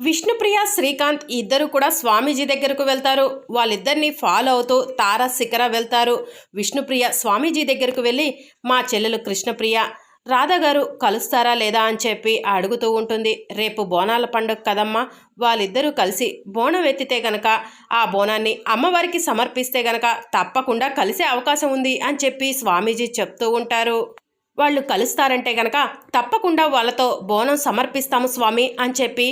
విష్ణుప్రియ శ్రీకాంత్ ఇద్దరు కూడా స్వామీజీ దగ్గరకు వెళ్తారు. వాళ్ళిద్దరిని ఫాలో అవుతూ తారా శిఖర వెళ్తారు. విష్ణుప్రియ స్వామీజీ దగ్గరకు వెళ్ళి మా చెల్లెలు కృష్ణప్రియ రాధా గారు కలుస్తారా లేదా? అని చెప్పి అడుగుతూ ఉంటుంది. రేపు బోనాల పండుగ కదమ్మా. వాళ్ళిద్దరూ కలిసి బోనం ఎత్తితే గనక ఆ బోనాన్ని అమ్మవారికి సమర్పిస్తే గనక తప్పకుండా కలిసే అవకాశం ఉంది అని చెప్పి స్వామీజీ చెప్తూ ఉంటారు. వాళ్ళు కలుస్తారంటే గనక తప్పకుండా వాళ్ళతో బోనం సమర్పిస్తాము స్వామి అని చెప్పి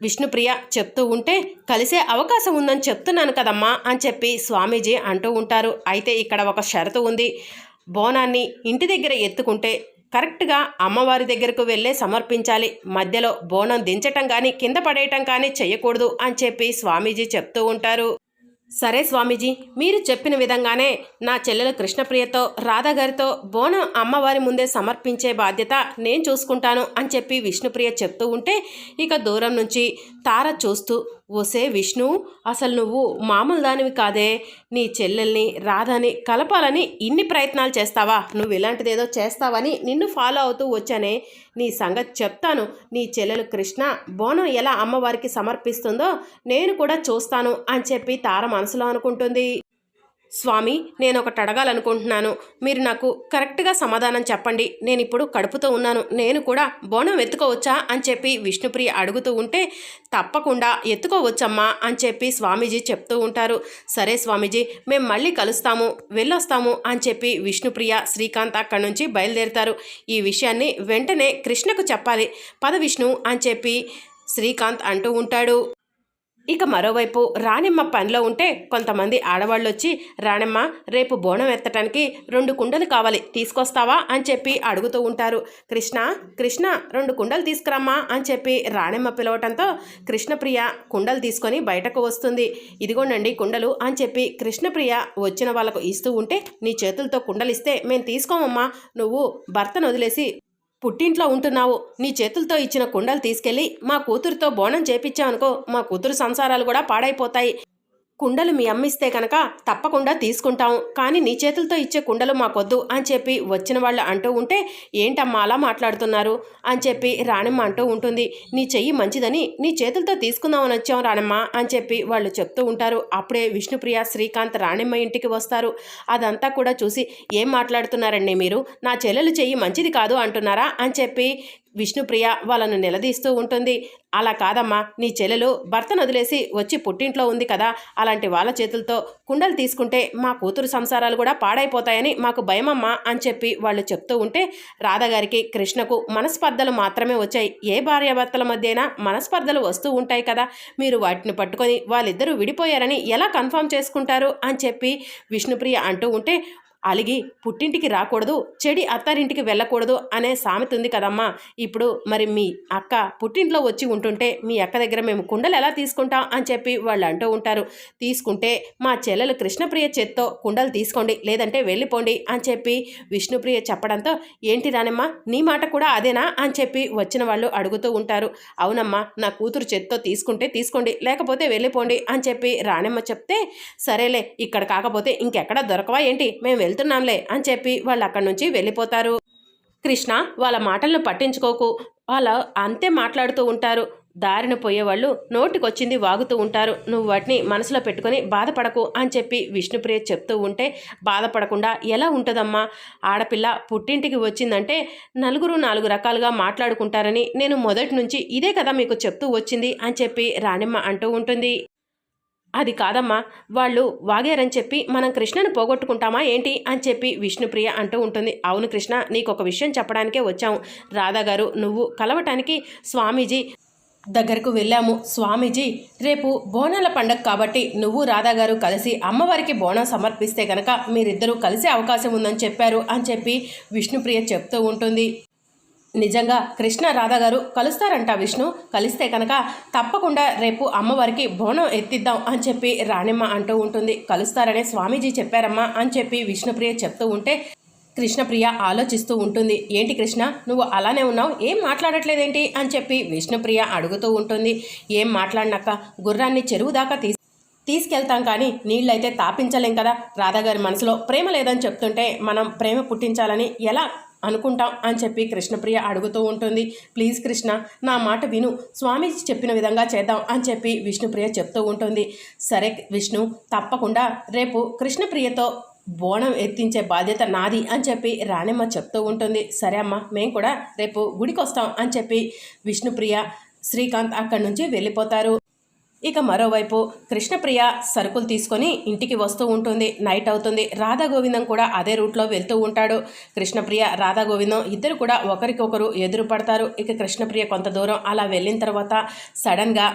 విష్ణుప్రియ చెప్తూ ఉంటే కలిసే అవకాశం ఉందని చెప్తున్నాను కదమ్మా అని చెప్పి స్వామీజీ అంటూ ఉంటారు. అయితే ఇక్కడ ఒక షరతు ఉంది. బోనాన్ని ఇంటి దగ్గర ఎత్తుకుంటే కరెక్ట్గా అమ్మవారి దగ్గరకు వెళ్ళే సమర్పించాలి. మధ్యలో బోనం దించటం కానీ కింద పడేయటం కానీ చేయకూడదు అని చెప్పి స్వామీజీ చెప్తూ ఉంటారు. సరే స్వామీజీ మీరు చెప్పిన విధంగానే నా చెల్లెలు కృష్ణప్రియతో రాధాగారితో బోనం అమ్మవారి ముందే సమర్పించే బాధ్యత నేను చూసుకుంటాను అని చెప్పి విష్ణుప్రియ చెప్తూ ఉంటే ఇక దూరం నుంచి తార చూస్తూ ఓసే విష్ణు అసలు నువ్వు మామూలు దానివి కాదే. నీ చెల్లెల్ని రాధని కలపాలని ఇన్ని ప్రయత్నాలు చేస్తావా? నువ్వు ఇలాంటిదేదో చేస్తావని నిన్ను ఫాలో అవుతూ వచ్చానే. నీ సంగతి చెప్తాను. నీ చెల్లెలు కృష్ణ బోనం ఎలా అమ్మవారికి సమర్పిస్తుందో నేను కూడా చూస్తాను అని చెప్పి తార మనసులో అనుకుంటుంది. స్వామి నేను ఒకటి అడగాలనుకుంటున్నాను. మీరు నాకు కరెక్ట్గా సమాధానం చెప్పండి. నేను ఇప్పుడు కడుపుతో ఉన్నాను. నేను కూడా బోనం ఎత్తుకోవచ్చా? అని చెప్పి విష్ణుప్రియ అడుగుతూ ఉంటే తప్పకుండా ఎత్తుకోవచ్చమ్మా అని చెప్పి స్వామీజీ చెప్తూ ఉంటారు. సరే స్వామీజీ మేము మళ్ళీ కలుస్తాము వెళ్ళొస్తాము అని చెప్పి విష్ణుప్రియ శ్రీకాంత్ అక్కడి నుంచి బయలుదేరుతారు. ఈ విషయాన్ని వెంటనే కృష్ణకు చెప్పాలి. పద విష్ణు అని చెప్పి శ్రీకాంత్ అంటూ ఉంటాడు. ఇక మరోవైపు రాణిమ్మ పనిలో ఉంటే కొంతమంది ఆడవాళ్ళు వచ్చి రాణెమ్మ రేపు బోనం ఎత్తటానికి రెండు కుండలు కావాలి తీసుకొస్తావా? అని చెప్పి అడుగుతూ ఉంటారు. కృష్ణ కృష్ణ రెండు కుండలు తీసుకురమ్మా అని చెప్పి రాణెమ్మ పిలవటంతో కృష్ణప్రియ కుండలు తీసుకొని బయటకు వస్తుంది. ఇదిగోనండి కుండలు అని చెప్పి కృష్ణప్రియ వచ్చిన వాళ్ళకు ఇస్తూ ఉంటే నీ చేతులతో కుండలు ఇస్తే మేము తీసుకోమమ్మా నువ్వు భర్తను వదిలేసి పుట్టింట్లో ఉంటున్నావు. నీ చేతులతో ఇచ్చిన కుండలు తీసుకెళ్ళి మా కూతురుతో బోనం చేపించావనుకో మా కూతురు సంసారాలు కూడా పాడైపోతాయి. కుండలు మీ అమ్మిస్తే కనుక తప్పకుండా తీసుకుంటాం. కానీ నీ చేతులతో ఇచ్చే కుండలు మాకొద్దు అని చెప్పి వచ్చిన వాళ్ళు అంటూ ఉంటే ఏంటమ్మా అలా మాట్లాడుతున్నారు? అని చెప్పి రాణమ్మ అంటూ ఉంటుంది. నీ చెయ్యి మంచిదని నీ చేతులతో తీసుకుందామని వచ్చాం రాణమ్మ అని చెప్పి వాళ్ళు చెప్తూ ఉంటారు. అప్పుడే విష్ణుప్రియ శ్రీకాంత్ రాణమ్మ ఇంటికి వస్తారు. అదంతా కూడా చూసి ఏం మాట్లాడుతున్నారండి మీరు? నా చెల్లెలు చెయ్యి మంచిది కాదు అంటున్నారా? అని చెప్పి విష్ణుప్రియ వాళ్ళను నిలదీస్తూ ఉంటుంది. అలా కాదమ్మా నీ చెల్లెలు భర్తను వదిలేసి వచ్చి పుట్టింట్లో ఉంది కదా. అలాంటి వాళ్ళ చేతులతో కుండలు తీసుకుంటే మా కూతురు సంసారాలు కూడా పాడైపోతాయని మాకు భయమమ్మా అని చెప్పి వాళ్ళు చెప్తూ ఉంటే రాధగారికి కృష్ణకు మనస్పర్ధలు మాత్రమే వచ్చాయి. ఏ భార్యాభర్తల మధ్యైనా మనస్పర్ధలు వస్తూ ఉంటాయి కదా. మీరు వాటిని పట్టుకొని వాళ్ళిద్దరూ విడిపోయారని ఎలా కన్ఫర్మ్ చేసుకుంటారు? అని చెప్పి విష్ణుప్రియ అంటూ ఉంటే అలిగి పుట్టింటికి రాకూడదు చెడి అత్తారింటికి వెళ్ళకూడదు అనే సామెత ఉంది కదమ్మా. ఇప్పుడు మరి మీ అక్క పుట్టింట్లో వచ్చి ఉంటుంటే మీ అక్క దగ్గర మేము కుండలు ఎలా తీసుకుంటాం అని చెప్పి వాళ్ళు అంటూ ఉంటారు. తీసుకుంటే మా చెల్లెలు కృష్ణప్రియ చేత్తో కుండలు తీసుకోండి లేదంటే వెళ్ళిపోండి అని చెప్పి విష్ణుప్రియ చెప్పడంతో ఏంటి రానమ్మా నీ మాట కూడా అదేనా? అని చెప్పి వచ్చిన వాళ్ళు అడుగుతూ ఉంటారు. అవునమ్మా నా కూతురు చేత్తో తీసుకుంటే తీసుకోండి లేకపోతే వెళ్ళిపోండి అని చెప్పి రానమ్మ చెప్తే సరేలే ఇక్కడ కాకపోతే ఇంకెక్కడ దొరకవా ఏంటి? మేము వెళ్తున్నాంలే అని చెప్పి వాళ్ళు అక్కడి నుంచి వెళ్ళిపోతారు. కృష్ణ వాళ్ళ మాటలను పట్టించుకోకు. వాళ్ళ అంతే మాట్లాడుతూ ఉంటారు. దారిన పోయేవాళ్ళు నోటికొచ్చింది వాగుతూ ఉంటారు. నువ్వు వాటిని మనసులో పెట్టుకొని బాధపడకు అని చెప్పి విష్ణుప్రియ చెప్తూ ఉంటే బాధపడకుండా ఎలా ఉంటుందమ్మా? ఆడపిల్ల పుట్టింటికి వచ్చిందంటే నలుగురు నాలుగు రకాలుగా మాట్లాడుకుంటారని నేను మొదటి నుంచి ఇదే కదా మీకు చెప్తూ వచ్చింది అని చెప్పి రాణిమ్మ అంటూ ఉంటుంది. అది కాదమ్మా. వాళ్ళు వాగారని చెప్పి మనం కృష్ణను పోగొట్టుకుంటామా ఏంటి అని చెప్పి విష్ణుప్రియ అంటూ ఉంటుంది. అవును కృష్ణ నీకు ఒక విషయం చెప్పడానికే వచ్చాము రాధా గారు నువ్వు కలవటానికి స్వామీజీ దగ్గరకు వెళ్ళాము. స్వామీజీ రేపు బోనాల పండగ కాబట్టి నువ్వు రాధా గారు కలిసి అమ్మవారికి బోనం సమర్పిస్తే గనక మీరిద్దరూ కలిసే అవకాశం ఉందని చెప్పారు అని చెప్పి విష్ణుప్రియ చెప్తూ ఉంటుంది. నిజంగా కృష్ణ రాధా గారు కలుస్తారంట విష్ణు. కలిస్తే కనుక తప్పకుండా రేపు అమ్మవారికి బోనం ఎత్తిద్దాం అని చెప్పి రాణిమ్మ అంటూ ఉంటుంది. కలుస్తారనే స్వామీజీ చెప్పారమ్మా అని చెప్పి విష్ణుప్రియ చెప్తూ ఉంటే కృష్ణప్రియ ఆలోచిస్తూ ఉంటుంది. ఏంటి కృష్ణ నువ్వు అలానే ఉన్నావు? ఏం మాట్లాడట్లేదేంటి? అని చెప్పి విష్ణుప్రియ అడుగుతూ ఉంటుంది. ఏం మాట్లాడినాక గుర్రాన్ని చెరువు దాకా తీసి తీసుకెళ్తాం కానీ నీళ్ళైతే తాపించలేం కదా. రాధాగారి మనసులో ప్రేమ లేదని చెప్తుంటే మనం ప్రేమ పుట్టించాలని ఎలా అనుకుంటాం అని చెప్పి కృష్ణప్రియ అడుగుతూ ఉంటుంది. ప్లీజ్ కృష్ణ నా మాట విను. స్వామీజీ చెప్పిన విధంగా చేద్దాం అని చెప్పి విష్ణుప్రియ చెప్తూ ఉంటుంది. సరే విష్ణు తప్పకుండా రేపు కృష్ణప్రియతో బోనం ఎత్తించే బాధ్యత నాది అని చెప్పి రాణిమ్మ చెప్తూ ఉంటుంది. సరే అమ్మ మేము కూడా రేపు గుడికి వస్తాం అని చెప్పి విష్ణుప్రియ శ్రీకాంత్ అక్కడి నుంచి వెళ్ళిపోతారు. ఇక మరోవైపు కృష్ణప్రియ సరుకులు తీసుకొని ఇంటికి వస్తూ ఉంటుంది. నైట్ అవుతుంది. రాధా గోవిందం కూడా అదే రూట్లో వెళ్తూ ఉంటాడు. కృష్ణప్రియ రాధా గోవిందం ఇద్దరు కూడా ఒకరికొకరు ఎదురు పడతారు ఇక కృష్ణప్రియ కొంత దూరం అలా వెళ్ళిన తర్వాత సడన్గా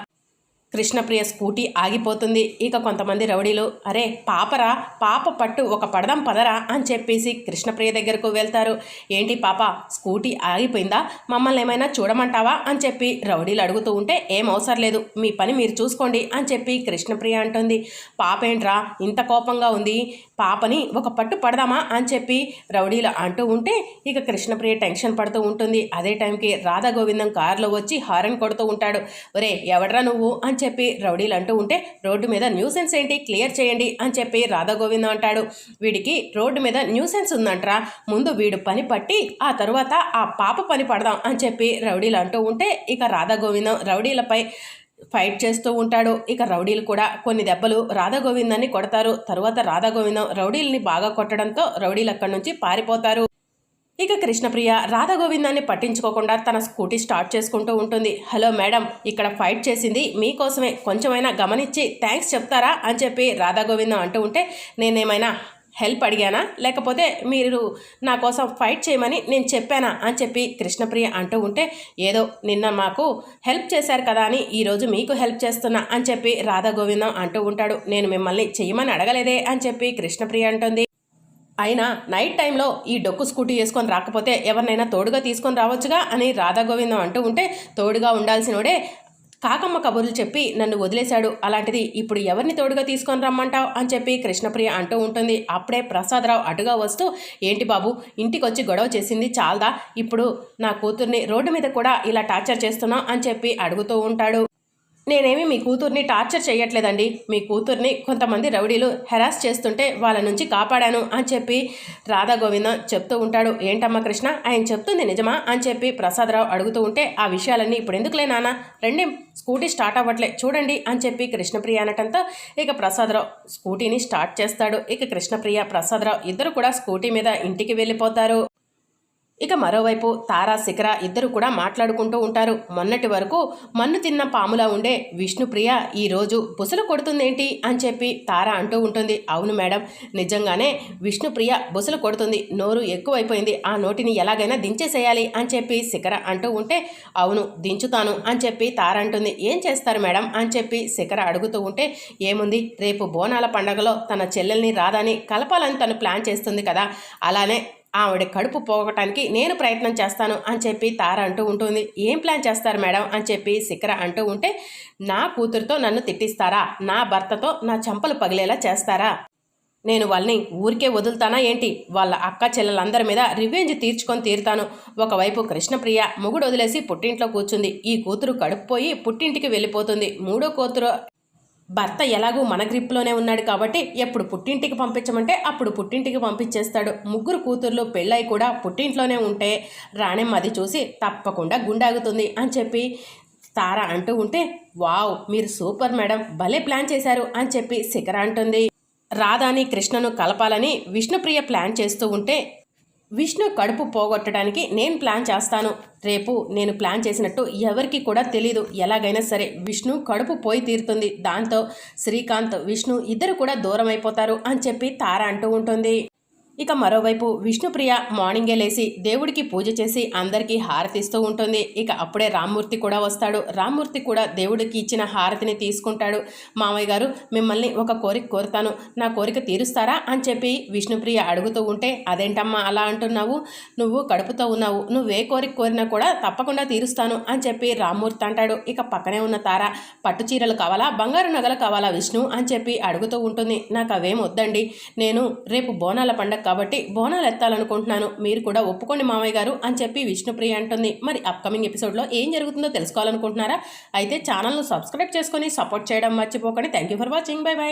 కృష్ణప్రియ స్కూటీ ఆగిపోతుంది. ఇక కొంతమంది రౌడీలు అరే పాపరా పాప పట్టు ఒక పడదాం పదరా అని చెప్పేసి కృష్ణప్రియ దగ్గరకు వెళ్తారు. ఏంటి పాప స్కూటీ ఆగిపోయిందా? మమ్మల్ని ఏమైనా చూడమంటావా? అని చెప్పి రౌడీలు అడుగుతూ ఉంటే ఏం అవసరం లేదు మీ పని మీరు చూసుకోండి అని చెప్పి కృష్ణప్రియ అంటుంది. పాప ఏంట్రా ఇంత కోపంగా ఉంది? పాపని ఒక పట్టు పడదామా? అని చెప్పి రౌడీలు అంటూ ఉంటే ఇక కృష్ణప్రియ టెన్షన్ పడుతూ ఉంటుంది. అదే టైంకి రాధా గోవిందం కారులో వచ్చి హారన్ కొడుతూ ఉంటాడు. ఒరే ఎవడ్రా నువ్వు? అని చెప్పి రౌడీలు అంటూ ఉంటే రోడ్డు మీద న్యూసెన్స్ ఏంటి? క్లియర్ చేయండి అని చెప్పి రాధాగోవిందం అంటాడు. వీడికి రోడ్డు మీద న్యూసెన్స్ ఉందంట్రా. ముందు వీడు పని పట్టి ఆ తర్వాత ఆ పాప పని పడదాం అని చెప్పి రౌడీలు అంటూ ఉంటే ఇక రాధా గోవిందం రౌడీలపై ఫైట్ చేస్తూ ఉంటాడు. ఇక రౌడీలు కూడా కొన్ని దెబ్బలు రాధాగోవిందాన్ని కొడతారు. తర్వాత రాధాగోవిందం రౌడీల్ని బాగా కొట్టడంతో రౌడీలు అక్కడి నుంచి పారిపోతారు. ఇక కృష్ణప్రియ రాధాగోవిందాన్ని పట్టించుకోకుండా తన స్కూటీ స్టార్ట్ చేసుకుంటూ ఉంటుంది. హలో మేడం ఇక్కడ ఫైట్ చేసింది మీకోసమే. కొంచెమైనా గమనించి థ్యాంక్స్ చెప్తారా? అని చెప్పి రాధాగోవిందం అంటూ ఉంటే నేనేమైనా హెల్ప్ అడిగానా? లేకపోతే మీరు నా కోసం ఫైట్ చేయమని నేను చెప్పానా? అని చెప్పి కృష్ణప్రియ అంటూ ఉంటే ఏదో నిన్న మాకు హెల్ప్ చేశారు కదా అని ఈరోజు మీకు హెల్ప్ చేస్తున్నా అని చెప్పి రాధా గోవిందం అంటూ ఉంటాడు. నేను మిమ్మల్ని చేయమని అడగలేదే అని చెప్పి కృష్ణప్రియ అంటుంది. అయినా నైట్ టైంలో ఈ డొక్కు స్కూటీ వేసుకొని రాకపోతే ఎవరినైనా తోడుగా తీసుకొని రావచ్చుగా అని రాధాగోవిందం అంటూ ఉంటే తోడుగా ఉండాల్సినోడే కాకమ్మ కబుర్లు చెప్పి నన్ను వదిలేశాడు. అలాంటిది ఇప్పుడు ఎవరిని తోడుగా తీసుకొని రమ్మంటావు? అని చెప్పి కృష్ణప్రియ అంటూ ఉంటుంది. అప్పుడే ప్రసాదరావు అటుగా వస్తూ ఏంటి బాబు ఇంటికి వచ్చి గొడవ చేసింది చాలదా? ఇప్పుడు నా కూతుర్ని రోడ్డు మీద కూడా ఇలా టార్చర్ చేస్తున్నావు? అని చెప్పి అడుగుతూ ఉంటాడు. నేనేమి మీ కూతుర్ని టార్చర్ చేయట్లేదండి మీ కూతుర్ని కొంతమంది రౌడీలు హెరాస్ చేస్తుంటే వాళ్ళ నుంచి కాపాడాను అని చెప్పి రాధా గోవిందం చెప్తూ ఉంటాడు. ఏంటమ్మా కృష్ణ? ఆయన చెప్తుంది నిజమా? అని చెప్పి ప్రసాదరావు అడుగుతూ ఉంటే ఆ విషయాలన్నీ ఇప్పుడు ఎందుకులే నాన్న? రండి స్కూటీ స్టార్ట్ అవ్వట్లే. చూడండి అని చెప్పి కృష్ణప్రియ అనటంతో ఇక ప్రసాదరావు స్కూటీని స్టార్ట్ చేస్తాడు. ఇక కృష్ణప్రియ ప్రసాదరావు ఇద్దరు కూడా స్కూటీ మీద ఇంటికి వెళ్ళిపోతారు. ఇక మరోవైపు తారా శిఖర ఇద్దరు కూడా మాట్లాడుకుంటూ ఉంటారు. మొన్నటి వరకు మన్ను తిన్న పాములా ఉండే విష్ణుప్రియ ఈరోజు బుసలు కొడుతుందేంటి అని చెప్పి తార అంటూ ఉంటుంది. అవును మేడం నిజంగానే విష్ణుప్రియ బుసలు కొడుతుంది. నోరు ఎక్కువైపోయింది. ఆ నోటిని ఎలాగైనా దించేసేయాలి అని చెప్పి శిఖర అంటూ ఉంటే అవును దించుతాను అని చెప్పి తార అంటుంది. ఏం చేస్తారు మేడం అని చెప్పి శిఖర అడుగుతూ ఉంటే ఏముంది? రేపు బోనాల పండగలో తన చెల్లెల్ని రాదని కలపాలని తను ప్లాన్ చేస్తుంది కదా. అలానే ఆవిడ కడుపు పోగటానికి నేను ప్రయత్నం చేస్తాను అని చెప్పి తార అంటూ ఉంటుంది. ఏం ప్లాన్ చేస్తారు మేడం అని చెప్పి శిఖర అంటూ ఉంటే నా కూతురుతో నన్ను తిట్టిస్తారా? నా భర్తతో నా చంపలు పగిలేలా చేస్తారా? నేను వాళ్ళని ఊరికే వదులుతానా ఏంటి? వాళ్ళ అక్క చెల్లెలందరి మీద రివెంజ్ తీర్చుకొని తీరుతాను. ఒకవైపు కృష్ణప్రియ మొగుడు వదిలేసి పుట్టింట్లో కూర్చుంది. ఈ కూతురు కడుపుపోయి పుట్టింటికి వెళ్ళిపోతుంది. మూడో కూతురు భర్త ఎలాగూ మన గ్రిప్లోనే ఉన్నాడు కాబట్టి ఎప్పుడు పుట్టింటికి పంపించమంటే అప్పుడు పుట్టింటికి పంపించేస్తాడు. ముగ్గురు కూతుర్లు పెళ్ళై కూడా పుట్టింట్లోనే ఉంటే రాణెమ్మ అది చూసి తప్పకుండా గుండాగుతుంది అని చెప్పి తార అంటూ ఉంటే వావ్ మీరు సూపర్ మేడం భలే ప్లాన్ చేశారు అని చెప్పి శిఖర అంటుంది. రాధాని కృష్ణను కలపాలని విష్ణుప్రియ ప్లాన్ చేస్తూ ఉంటే విష్ణు కడుపు పోగొట్టడానికి నేను ప్లాన్ చేస్తాను. రేపు నేను ప్లాన్ చేసినట్టు ఎవరికి కూడా తెలీదు. ఎలాగైనా సరే విష్ణు కడుపు పోయి తీరుతుంది. దాంతో శ్రీకాంత్ విష్ణు ఇద్దరు కూడా దూరం అయిపోతారు అని చెప్పి తార అంటూ ఉంటుంది. ఇక మరోవైపు విష్ణుప్రియ మార్నింగే లేచి దేవుడికి పూజ చేసి అందరికీ హారతిస్తూ ఉంటుంది. ఇక అప్పుడే రామ్మూర్తి కూడా వస్తాడు. రామ్మూర్తి కూడా దేవుడికి ఇచ్చిన హారతిని తీసుకుంటాడు. మామయ్య గారు మిమ్మల్ని ఒక కోరిక కోరుతాను. నా కోరిక తీరుస్తారా? అని చెప్పి విష్ణుప్రియ అడుగుతూ ఉంటే అదేంటమ్మా అలా అంటున్నావు? నువ్వు కడుపుతో ఉన్నావు. నువ్వే కోరిక కోరినా కూడా తప్పకుండా తీరుస్తాను అని చెప్పి రామ్మూర్తి అంటాడు. ఇక పక్కనే ఉన్న తార పట్టు చీరలు కావాలా? బంగారు నగలు కావాలా విష్ణు? అని చెప్పి అడుగుతూ ఉంటుంది. నాకు అవేం వద్దండి. నేను రేపు బోనాల పండగ కాబట్టి బోనాలు ఎత్తాలనుకుంటున్నాను. మీరు కూడా ఒప్పుకోండి మామయ్య గారు అని చెప్పి విష్ణుప్రియ అంటుంది. మరి అప్కమింగ్ ఎపిసోడ్లో ఏం జరుగుతుందో తెలుసుకోవాలనుకుంటున్నారా? అయితే ఛానల్ను సబ్స్క్రైబ్ చేసుకొని సపోర్ట్ చేయడం మర్చిపోకండి. Thank you for watching bye bye